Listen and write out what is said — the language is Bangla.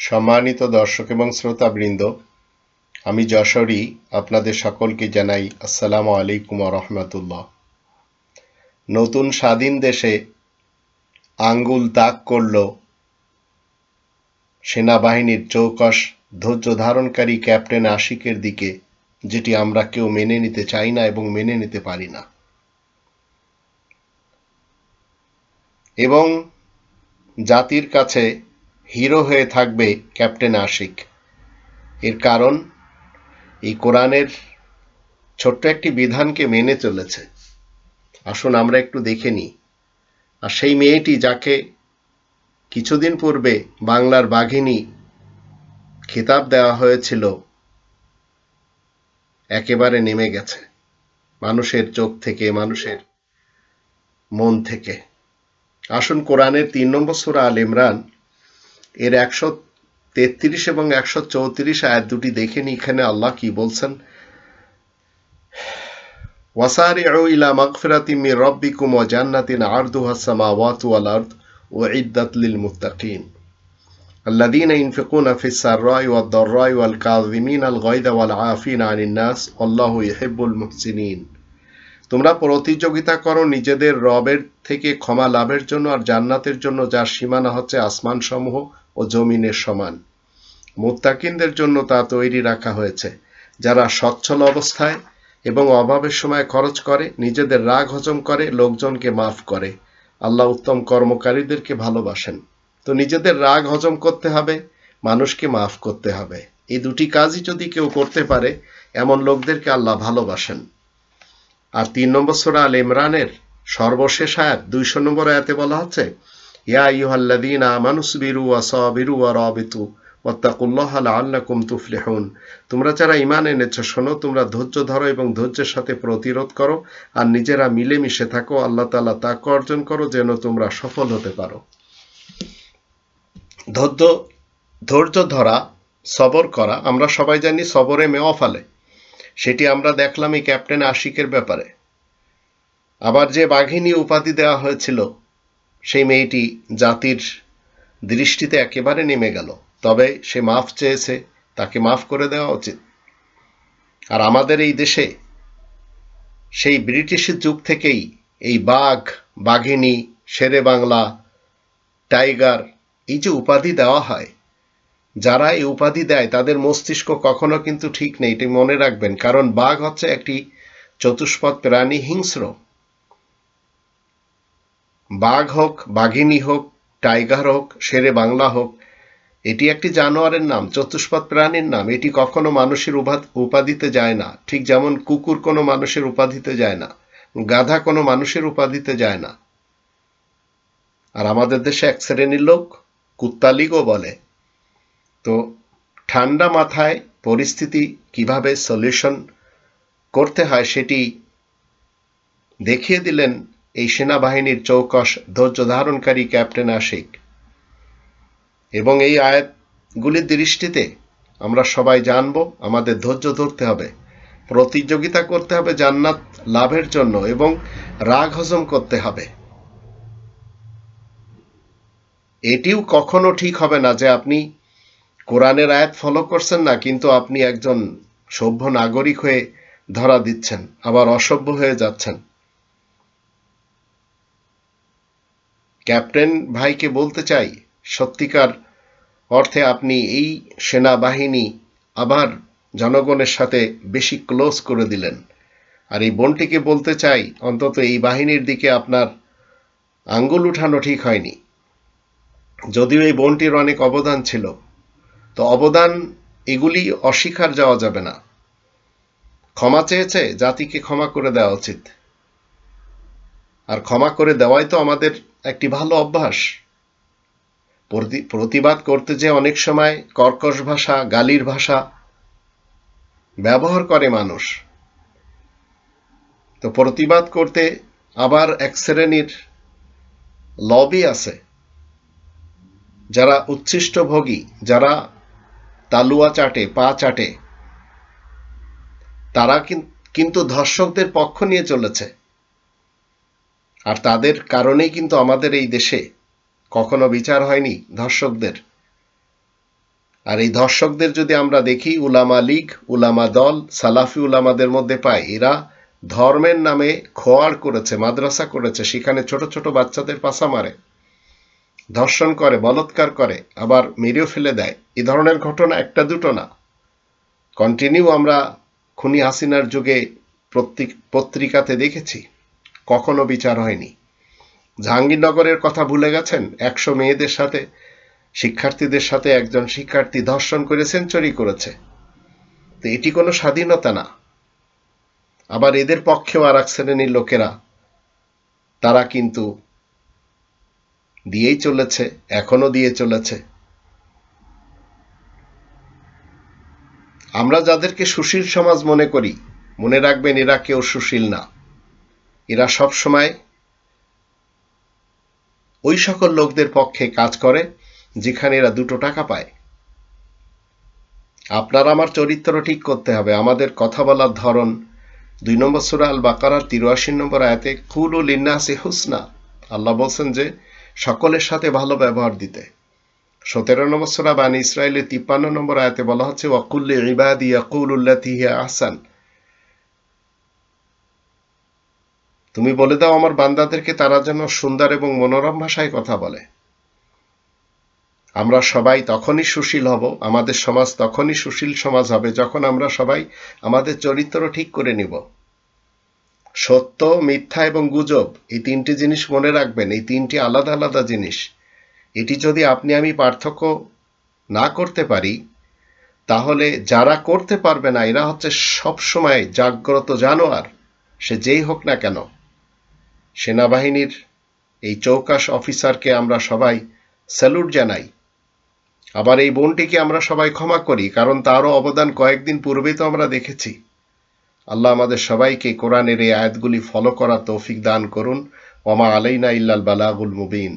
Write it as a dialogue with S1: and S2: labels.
S1: সম্মানিত দর্শক এবং শ্রোতাবৃন্দ, আমি যশোরী আপনাদের সকলকে জানাই আসসালামু আলাইকুম রহমতুল্লাহ। নতুন স্বাধীন দেশে আঙ্গুল তাক করল সেনাবাহিনীর চৌকস ধৈর্য ধারণকারী ক্যাপ্টেন আশিকের দিকে, যেটি আমরা কেউ মেনে নিতে চাই না এবং মেনে নিতে পারি না। এবং জাতির কাছে হিরো হয়ে থাকবে ক্যাপ্টেন আশিক। এর কারণ, এই কোরআনের ছোট্ট একটি বিধানকে মেনে চলেছে। আসুন আমরা একটু দেখে নিই। আর সেই মেয়েটি যাকে কিছুদিন পূর্বে বাংলার বাঘিনী খেতাব দেওয়া হয়েছিল, একেবারে নেমে গেছে মানুষের চোখ থেকে, মানুষের মন থেকে। আসুন কোরআনের তিন নম্বর সুরা আল ইমরান এর একশো তেত্রিশ এবং একশো চৌত্রিশ আয়াত দুটি দেখে নি এখানে আল্লাহ কি বলছেন ওয়াসারিউ ইলা মাগফিরাতিম মির রাব্বিকুম ওয়া জান্নাতিন আরদুহা সামাওয়াতু ওয়াল আরদ উইদ্দাত লিল মুত্তাকিন الذين ينفقون في السراء والضراء والكاظمين الغيظ والعافين عن الناس والله يحب المحسنين তোমরা প্রতিযোগিতা করো নিজেদের রবের থেকে ক্ষমা লাভের জন্য আর জান্নাতের জন্য যার সীমানা হচ্ছে আসমান সমূহ ও জমিনের সমান। মুত্তাকিনদের জন্য তা তৈরি রাখা হয়েছে। যারা সচ্ছল অবস্থায় এবং অভাবের সময় খরচ করে, নিজেদের রাগ হজম করে, লোকজনকে মাফ করে। আল্লাহ উত্তম কর্মকারীদেরকে ভালোবাসেন। তো নিজেদের রাগ হজম করতে হবে, মানুষকে মাফ করতে হবে। এই দুটি কাজই যদি কেউ করতে পারে, এমন লোকদেরকে আল্লাহ ভালোবাসেন। আর তিন নম্বর সোরা আল ইমরানের সর্বশেষ আয়াত, দুইশো নম্বর আয়াতে বলা হচ্ছে ইয়া তোমরা যারা ইমান এনেছো, শোনো, তোমরা ধৈর্য ধরো এবং ধৈর্যের সাথে প্রতিরোধ করো আর নিজেরা মিলেমিশে থাকো, আল্লাহ তাআলা তাকে অর্জন করো যেন তোমরা সফল হতে পারো। ধৈর্য ধৈর্য ধরা, সবর করা, আমরা সবাই জানি সবরে মেওয়া ফালে। সেটি আমরা দেখলাম এই ক্যাপ্টেন আশিকের ব্যাপারে। আবার যে বাঘিনী উপাধি দেওয়া হয়েছিল সেই মেয়েটি জাতির দৃষ্টিতে একেবারে নেমে গেল, তবে সে মাফ চেয়েছে, তাকে মাফ করে দেওয়া উচিত। আর আমাদের এই দেশে সেই ব্রিটিশের যুগ থেকেই এই বাঘ, বাঘিনী, শেরে বাংলা, টাইগার, এই যে উপাধি দেওয়া হয়, যারা এই উপাধি দেয়, তাদের মস্তিষ্ক কখনো কিন্তু ঠিক নেই, এটি মনে রাখবেন। কারণ বাঘ হচ্ছে একটি চতুষ্পদ প্রাণী হিংস্র। বাঘ হোক, বাঘিনী হোক, টাইগার হোক, শেরে বাংলা হোক, এটি একটি জানোয়ারের নাম, চতুষ্পদ প্রাণীর নাম। এটি কখনো মানুষের উপাধিতে যায় না। ঠিক যেমন কুকুর কোনো মানুষের উপাধিতে যায় না, গাধা কোনো মানুষের উপাধিতে যায় না। আর আমাদের দেশে এক শ্রেণির লোক কুত্তালিগও বলে। তো ঠান্ডা মাথায় পরিস্থিতি কীভাবে সলিউশন করতে হয় সেটি দেখিয়ে দিলেন এই সেনাবাহিনীর চৌকস ধৈর্য ধারণকারী ক্যাপ্টেন আশিক। এবং এই আয়াতগুলির দৃষ্টিতে আমরা সবাই জানব, আমাদের ধৈর্য ধরতে হবে, প্রতিযোগিতা করতে হবে, জান্নাত লাভের জন্য এবং রাগ হজম করতে হবে। এটিও কখনো ঠিক হবে না যে আপনি কোরআনের আয়াত ফলো করছেন না, কিন্তু আপনি একজন সভ্য নাগরিক হয়ে ধরা দিচ্ছেন, আবার অসভ্য হয়ে যাচ্ছেন। ক্যাপ্টেন ভাইকে বলতে চাই, সত্যিকার অর্থে আপনি এই সেনাবাহিনী আবার জনগণের সাথে বেশি ক্লোজ করে দিলেন। আর এই বোনটিকে বলতে চাই, অন্তত এই বাহিনীর দিকে আপনার আঙ্গুল উঠানো ঠিক হয়নি। যদিও এই বোনটির অনেক অবদান ছিল, তো অবদান এগুলি অস্বীকার যাওয়া যাবে না। ক্ষমা চেয়েছে, জাতিকে ক্ষমা করে দেওয়া উচিত। আর ক্ষমা করে দেওয়াই তো আমাদের একটি ভালো অভ্যাস। প্রতিবাদ করতে যে অনেক সময় কর্কশ ভাষা, গালির ভাষা ব্যবহার করে মানুষ। তো প্রতিবাদ করতে আবার এক শ্রেণির লবি আছে। যারা উচ্ছিষ্ট ভোগী, যারা তালুয়া চাটে, পা চাটে, তারা কিন্তু ধর্ষকদের পক্ষ নিয়ে চলেছে। আর তাদের কারণেই কিন্তু আমাদের এই দেশে কখনো বিচার হয়নি ধর্ষকদের। আর এই ধর্ষকদের যদি আমরা দেখি, উলামা লীগ, উলামা দল, সালাফি উলামাদের মধ্যে পাই এরা ধর্মের নামে খোয়ার করেছে, মাদ্রাসা করেছে, সেখানে ছোট ছোট বাচ্চাদের পাশা মারে, ধর্ষণ করে, বলৎকার করে, আবার মেরেও ফেলে দেয়। এ ধরনের ঘটনা একটা দুটো না। কন্টিনিউ আমরা খুনি হাসিনার যুগে প্রত্যেক পত্রিকাতে দেখেছি। কখনো বিচার হয়নি। জাহাঙ্গীরনগরের কথা ভুলে গেছেন একশো মেয়েদের সাথে, শিক্ষার্থীদের সাথে একজন শিক্ষার্থী ধর্ষণ করে সেঞ্চুরি করেছে। তো এটি কোনো স্বাধীনতা না। আবার এদের পক্ষেও আর এক শ্রেণির লোকেরা, তারা কিন্তু দিয়েই চলেছে, এখনও দিয়ে চলেছে। আমরা যাদেরকে সুশীল সমাজ মনে করি, মনে রাখবেন এরা কেউ সুশীল না। এরা সব সময় ওই সকল লোকদের পক্ষে কাজ করে, যেখানে এরা দুটো টাকা পায়। আপনার আমার চরিত্র ঠিক করতে হবে। আমাদের কথা বলার ধরন দুই নম্বর সুরা আল বাকারার তিরাশি নম্বর আয়াতে ও লিন্নাসি হুসনা। আল্লাহ বলছেন যে, সকলের সাথে ভালো ব্যবহার দিতে। সতেরো নম্বর সুরা বানি ইসরায়েলের তিপ্পান্ন নম্বর আয়াতে বলা হচ্ছে ওয়াকুল্লি ইবাদি ইয়াকুল উল্লাতি আহসান। তুমি বলে দাও আমার বান্দাদেরকে তারা যেন সুন্দর এবং মনোরম ভাষায় কথা বলে। আমরা সবাই তখনই সুশীল হব, আমাদের সমাজ তখনই সুশীল সমাজ হবে যখন আমরা সবাই আমাদের চরিত্র ঠিক করে নিব। সত্য, মিথ্যা এবং গুজব, এই তিনটি জিনিস মনে রাখবেন, এই তিনটি আলাদা আলাদা জিনিস। এটি যদি আপনি আমি পার্থক্য না করতে পারি, তাহলে যারা করতে পারবে না, এরা হচ্ছে সবসময় জাগ্রত জানোয়ার, সে যেই হোক না কেন। সেনাবাহিনীর এই চৌকাশ অফিসারকে আমরা সবাই স্যালুট জানাই। আবার এই বোনটিকে আমরা সবাই ক্ষমা করি, কারণ তারও অবদান কয়েকদিন পূর্বেই তো আমরা দেখেছি। আল্লাহ আমাদের সবাইকে কোরআনের এই আয়াতগুলি ফলো করা তৌফিক দান করুন। ওমা আলাইনা ইল্লাল বালাগুল মুবিন।